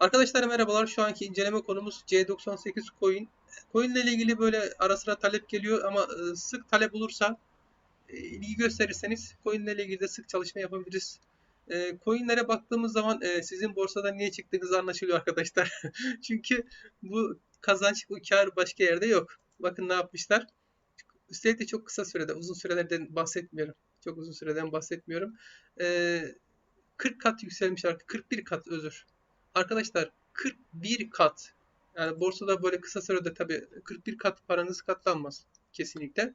Arkadaşlar merhabalar. Şu anki inceleme konumuz C98 coin. Coin ile ilgili böyle ara sıra talep geliyor ama e, sık talep olursa e, ilgi gösterirseniz coin ile ilgili de sık çalışma yapabiliriz. E, coinlere baktığımız zaman sizin borsada niye çıktığınız anlaşılıyor arkadaşlar. Çünkü bu kazanç, bu kar başka yerde yok. Bakın ne yapmışlar. Üstelik de çok kısa sürede, uzun sürelerden bahsetmiyorum. Çok uzun süreden bahsetmiyorum. E, 40 kat yükselmiş artık. 41 kat özür. Arkadaşlar 41 kat. Yani borsada böyle kısa sürede tabii 41 kat paranız katlanmaz. Kesinlikle.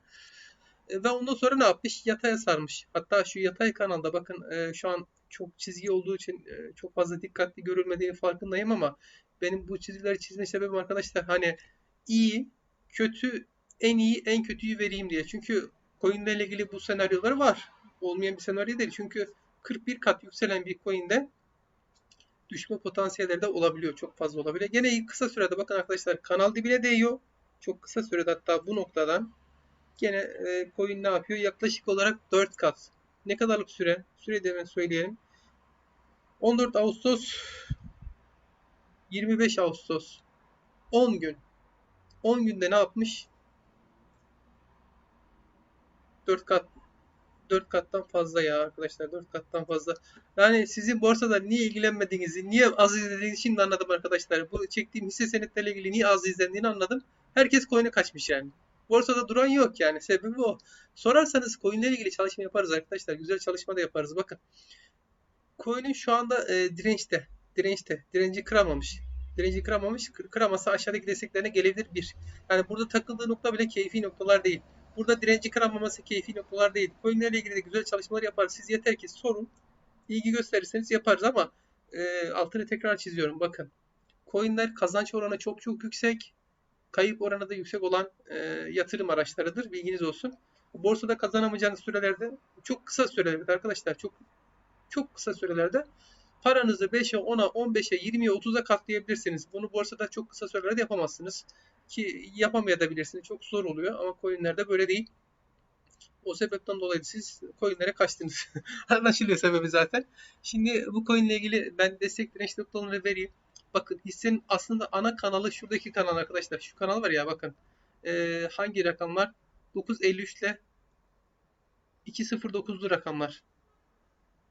E, Ve ondan sonra ne yapmış? Yataya sarmış. Hatta şu yatay kanalda bakın e, şu an çok çizgi olduğu için e, çok fazla dikkatli görülmediğini farkındayım ama benim bu çizgileri çizme sebebim arkadaşlar hani iyi, kötü, en iyi, en kötüyü vereyim diye. Çünkü coinlerle ilgili bu senaryolar var. Olmayan bir senaryo değil. Çünkü 41 kat yükselen bir coin'de düşme potansiyelleri de olabiliyor. Çok fazla olabiliyor. Gene kısa sürede bakın arkadaşlar kanal dibine değiyor. Çok kısa sürede hatta bu noktadan gene e, coin ne yapıyor? Yaklaşık olarak 4 kat. Ne kadarlık süre? Süreyi de hemen söyleyelim. 14 Ağustos 25 Ağustos 10 gün. 10 günde ne yapmış? 4 kat 4 kattan fazla ya arkadaşlar 4 kattan fazla. Yani sizin borsada niye ilgilenmediğinizi, niye az izlediğinizi şimdi anladım arkadaşlar. Bu çektiğim hisse senetlerle ilgili niye az izlendiğini anladım. Herkes coin'e kaçmış yani. Borsada duran yok yani. Sebebi o. Sorarsanız coin'lerle ilgili çalışma yaparız arkadaşlar. Güzel çalışma da yaparız. Bakın. Coin'in şu anda e, dirençte. Dirençte. Direnci kıramamış. Direnci kıramamış. Kır, kıramasa aşağıdaki desteklerine gelebilir bir. Yani burada takıldığı nokta bile keyfi noktalar değil. Burada direnci kıramaması keyfi noktalar değil. Coinlerle ilgili de güzel çalışmalar yaparız. Siz yeter ki sorun. ilgi gösterirseniz yaparız ama e, altını tekrar çiziyorum. Bakın. Coinler kazanç oranı çok çok yüksek. Kayıp oranı da yüksek olan e, yatırım araçlarıdır. Bilginiz olsun. Borsada kazanamayacağınız sürelerde çok kısa sürelerde arkadaşlar çok çok kısa sürelerde paranızı 5'e, 10'a, 15'e, 20'ye, 30'a katlayabilirsiniz. Bunu borsada çok kısa sürelerde yapamazsınız. Ki yapamayabilirsiniz. Çok zor oluyor ama coinlerde böyle değil. O sebepten dolayı siz coinlere kaçtınız. Anlaşılıyor sebebi zaten. Şimdi bu coin ilgili ben destek direnç noktalarını vereyim. Bakın hissenin aslında ana kanalı şuradaki kanal arkadaşlar. Şu kanal var ya bakın. Ee, hangi rakamlar? 9.53 ile 2.09'lu rakamlar.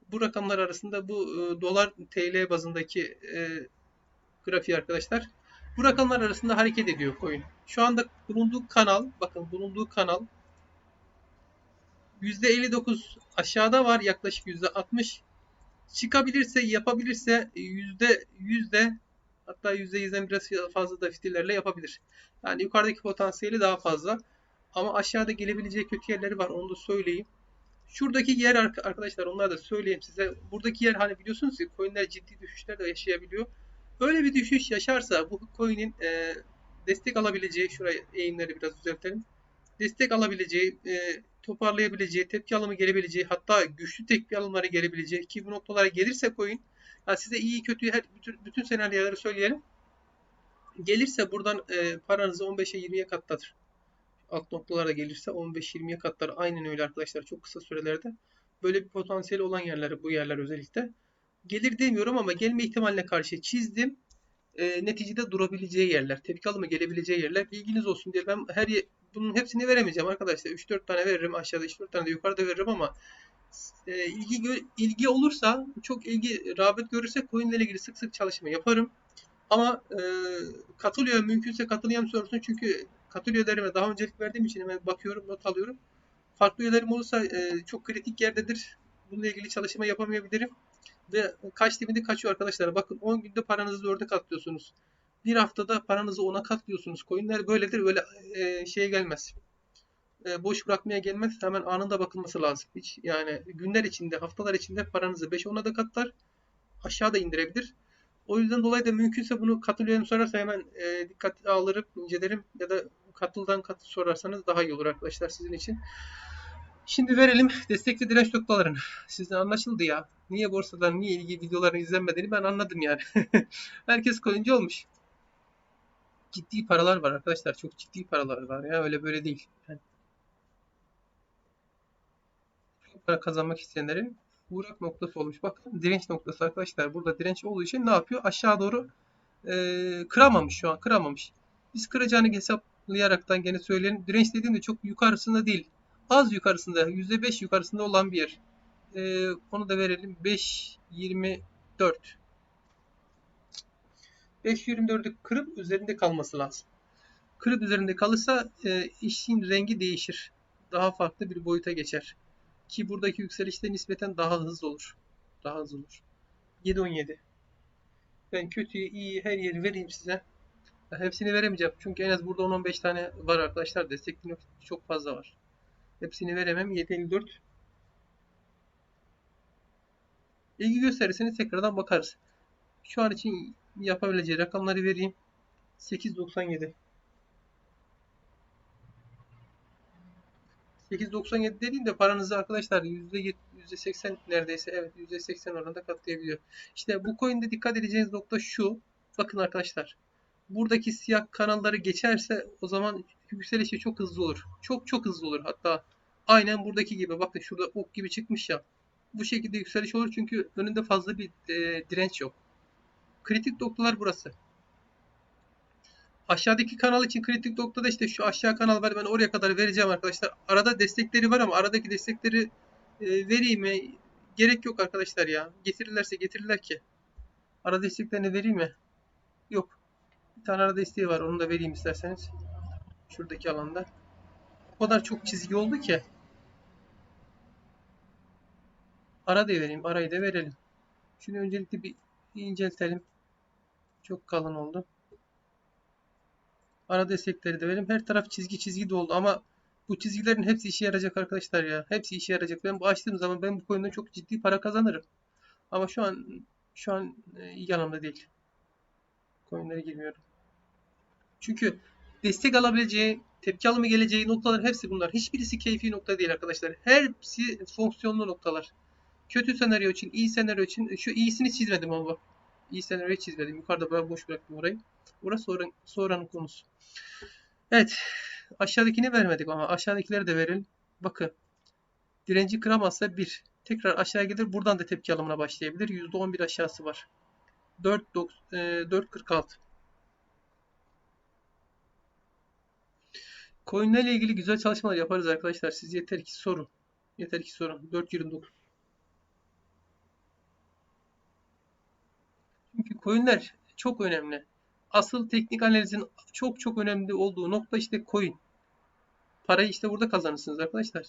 Bu rakamlar arasında bu e, dolar TL bazındaki e, grafiği arkadaşlar. Bu rakamlar arasında hareket ediyor coin. Şu anda bulunduğu kanal, bakın bulunduğu kanal %59 aşağıda var yaklaşık %60. Çıkabilirse, yapabilirse yüzde yüzde hatta yüzde yüzden biraz fazla da fitillerle yapabilir. Yani yukarıdaki potansiyeli daha fazla. Ama aşağıda gelebileceği kötü yerleri var onu da söyleyeyim. Şuradaki yer arkadaşlar onları da söyleyeyim size. Buradaki yer hani biliyorsunuz ki coinler ciddi düşüşler de yaşayabiliyor. Öyle bir düşüş yaşarsa bu coin'in e, destek alabileceği, şuraya eğimleri biraz düzeltelim. Destek alabileceği, e, toparlayabileceği, tepki alımı gelebileceği, hatta güçlü tepki alımları gelebileceği ki bu noktalara gelirse coin, yani size iyi kötü her bütün, bütün senaryoları söyleyelim. Gelirse buradan e, paranızı 15'e 20'ye katlatır. Alt noktalara gelirse 15-20'ye katlar. Aynen öyle arkadaşlar. Çok kısa sürelerde. Böyle bir potansiyeli olan yerler, bu yerler özellikle. Gelir demiyorum ama gelme ihtimaline karşı çizdim. E, neticede durabileceği yerler, tepki alımı gelebileceği yerler. Bilginiz olsun diye ben her bunun hepsini veremeyeceğim arkadaşlar. 3-4 tane veririm aşağıda 3-4 tane de yukarıda veririm ama e, ilgi ilgi olursa çok ilgi rağbet görürse coinle ilgili sık sık çalışma yaparım. Ama e, katılıyor mümkünse katılayım sorsun çünkü katıl üyelerime daha öncelik verdiğim için hemen bakıyorum not alıyorum. Farklı üyelerim olursa e, çok kritik yerdedir. Bununla ilgili çalışma yapamayabilirim. Ve kaç dibinde kaçıyor arkadaşlar. Bakın 10 günde paranızı 4'e katlıyorsunuz. Bir haftada paranızı 10'a katlıyorsunuz. Coinler böyledir. Böyle e, şeye gelmez. E, boş bırakmaya gelmez. Hemen anında bakılması lazım. Hiç yani günler içinde, haftalar içinde paranızı 5-10'a da katlar. Aşağıda indirebilir. O yüzden dolayı da mümkünse bunu katılıyorum sorarsa hemen e, dikkatli alırım, incelerim ya da katıldan katıl sorarsanız daha iyi olur arkadaşlar sizin için. Şimdi verelim destekli direnç noktalarını. Sizden anlaşıldı ya. Niye borsadan niye ilgi videolarını izlenmediğini ben anladım yani. Herkes coinci olmuş. Ciddi paralar var arkadaşlar. Çok ciddi paralar var ya. Öyle böyle değil. Yani para kazanmak isteyenlerin uğrak noktası olmuş. Bakın direnç noktası arkadaşlar. Burada direnç olduğu için ne yapıyor? Aşağı doğru e, kıramamış şu an. Kıramamış. Biz kıracağını hesaplayaraktan gene söyleyelim. Direnç dediğimde çok yukarısında değil. Az yukarısında. %5 yukarısında olan bir yer. E, onu da verelim. 5.24 5.24'ü kırıp üzerinde kalması lazım. Kırıp üzerinde kalırsa e, işin rengi değişir. Daha farklı bir boyuta geçer. Ki buradaki yükselişte nispeten daha hızlı olur. Daha hızlı olur. 7.17 Ben kötüyü, iyi her yeri vereyim size. Hepsini veremeyeceğim. Çünkü en az burada 10-15 tane var arkadaşlar. Destekli çok fazla var. Hepsini veremem. 7.54 İlgi gösterirseniz tekrardan bakarız. Şu an için yapabileceği rakamları vereyim. 8.97 8.97 dediğimde paranızı arkadaşlar %70, %80 neredeyse evet %80 oranında katlayabiliyor. İşte bu coin'de dikkat edeceğiniz nokta şu. Bakın arkadaşlar. Buradaki siyah kanalları geçerse o zaman yükselişi çok hızlı olur. Çok çok hızlı olur. Hatta aynen buradaki gibi. Bakın şurada ok gibi çıkmış ya. Bu şekilde yükseliş olur çünkü önünde fazla bir e, direnç yok. Kritik noktalar burası. Aşağıdaki kanal için kritik noktada işte şu aşağı kanal var. Ben oraya kadar vereceğim arkadaşlar. Arada destekleri var ama aradaki destekleri e, vereyim mi? Gerek yok arkadaşlar ya. Getirirlerse getirirler ki. Ara desteklerini vereyim mi? Yok. Bir tane ara desteği var. Onu da vereyim isterseniz. Şuradaki alanda. O kadar çok çizgi oldu ki. Ara da vereyim. Arayı da verelim. Şunu öncelikle bir inceltelim. Çok kalın oldu. Ara destekleri de verelim. Her taraf çizgi çizgi doldu ama bu çizgilerin hepsi işe yarayacak arkadaşlar ya. Hepsi işe yarayacak. Ben bu açtığım zaman ben bu coin'den çok ciddi para kazanırım. Ama şu an şu an e, iyi anlamda değil. Coin'lere girmiyorum. Çünkü destek alabileceği, tepki alımı geleceği noktalar hepsi bunlar. Hiçbirisi keyfi nokta değil arkadaşlar. Hepsi fonksiyonlu noktalar. Kötü senaryo için, iyi senaryo için şu iyisini çizmedim ama. İyi senaryoyu çizmedim. Yukarıda böyle boş bıraktım orayı. Burası sonra, sonranın konusu. Evet. Aşağıdakini vermedik ama aşağıdakileri de verelim. Bakın. Direnci kıramazsa 1. Tekrar aşağı gelir. Buradan da tepki alımına başlayabilir. %11 aşağısı var. 4.46 Coinlerle ilgili güzel çalışmalar yaparız arkadaşlar. Siz yeter ki sorun. Yeter ki sorun. 4.29 Çünkü coinler çok önemli. Asıl teknik analizin çok çok önemli olduğu nokta işte coin. Parayı işte burada kazanırsınız arkadaşlar.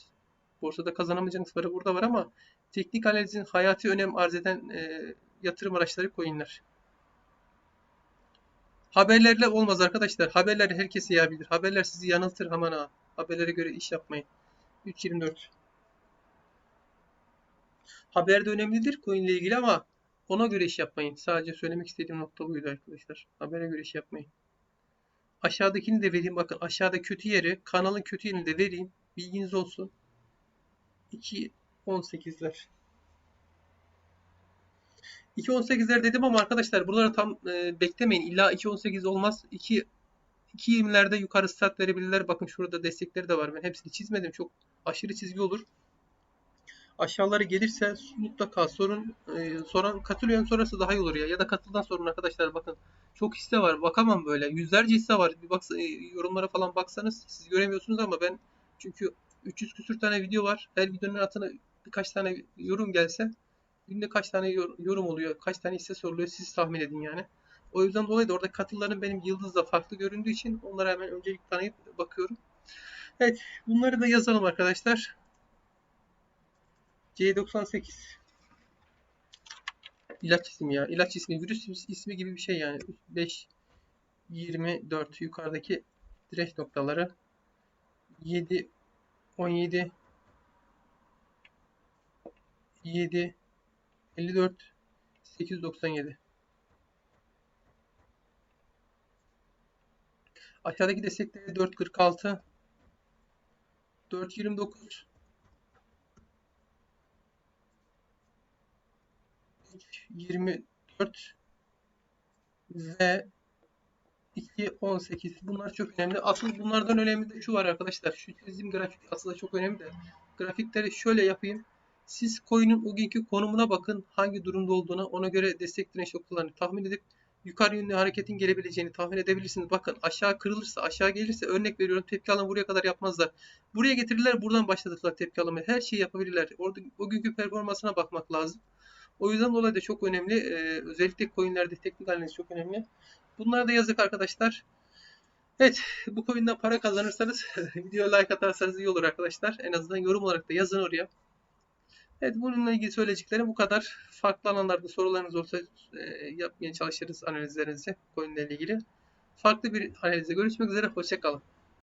Borsada kazanamayacağınız para burada var ama teknik analizin hayati önem arz eden e, yatırım araçları coinler. Haberlerle olmaz arkadaşlar. Haberler herkese yayabilir. Haberler sizi yanıltır aman ha. Haberlere göre iş yapmayın. 3.24 Haber de önemlidir coin ile ilgili ama ona göre iş yapmayın. Sadece söylemek istediğim nokta buydu arkadaşlar. Habere göre iş yapmayın. Aşağıdakini de vereyim. Bakın aşağıda kötü yeri, kanalın kötü yerini de vereyim. Bilginiz olsun. 2.18'ler. 2.18'ler dedim ama arkadaşlar buraları tam e, beklemeyin. İlla 2.18 olmaz. 2 2.20'lerde yukarı start verebilirler. Bakın şurada destekleri de var. Ben hepsini çizmedim. Çok aşırı çizgi olur aşağıları gelirse mutlaka sorun e, soran katılıyorum sonrası daha iyi olur ya. Ya da katıldan sorun arkadaşlar bakın. Çok hisse var. Bakamam böyle. Yüzlerce hisse var. Bir bak e, yorumlara falan baksanız siz göremiyorsunuz ama ben çünkü 300 küsür tane video var. Her videonun altına birkaç tane yorum gelse günde kaç tane yorum oluyor, kaç tane hisse soruluyor siz tahmin edin yani. O yüzden dolayı da orada katılların benim yıldızla farklı göründüğü için onlara hemen öncelik tanıyıp bakıyorum. Evet bunları da yazalım arkadaşlar. C98 İlaç ismi ya. İlaç ismi. Virüs ismi gibi bir şey yani. 5 24 yukarıdaki direnç noktaları 7 17 7 54 897 Aşağıdaki destekleri 446 429 24 ve 2 18 bunlar çok önemli. Asıl bunlardan önemli de şu var arkadaşlar. Şu çizim grafik aslında çok önemli de. Grafikleri şöyle yapayım. Siz coin'in o günkü konumuna bakın. Hangi durumda olduğuna ona göre destek direnç noktalarını tahmin edip yukarı yönlü hareketin gelebileceğini tahmin edebilirsiniz. Bakın aşağı kırılırsa aşağı gelirse örnek veriyorum tepki alımı buraya kadar yapmazlar. Buraya getirirler buradan başladılar tepki alımı. Her şeyi yapabilirler. Orada o günkü performansına bakmak lazım. O yüzden dolayı da çok önemli. Ee, özellikle coinlerde teknik analiz çok önemli. Bunları da yazık arkadaşlar. Evet bu coin'den para kazanırsanız videoya like atarsanız iyi olur arkadaşlar. En azından yorum olarak da yazın oraya. Evet bununla ilgili söyleyeceklerim bu kadar. Farklı alanlarda sorularınız olsa e, yapmaya çalışırız analizlerinizi ile ilgili. Farklı bir analizde görüşmek üzere. Hoşçakalın.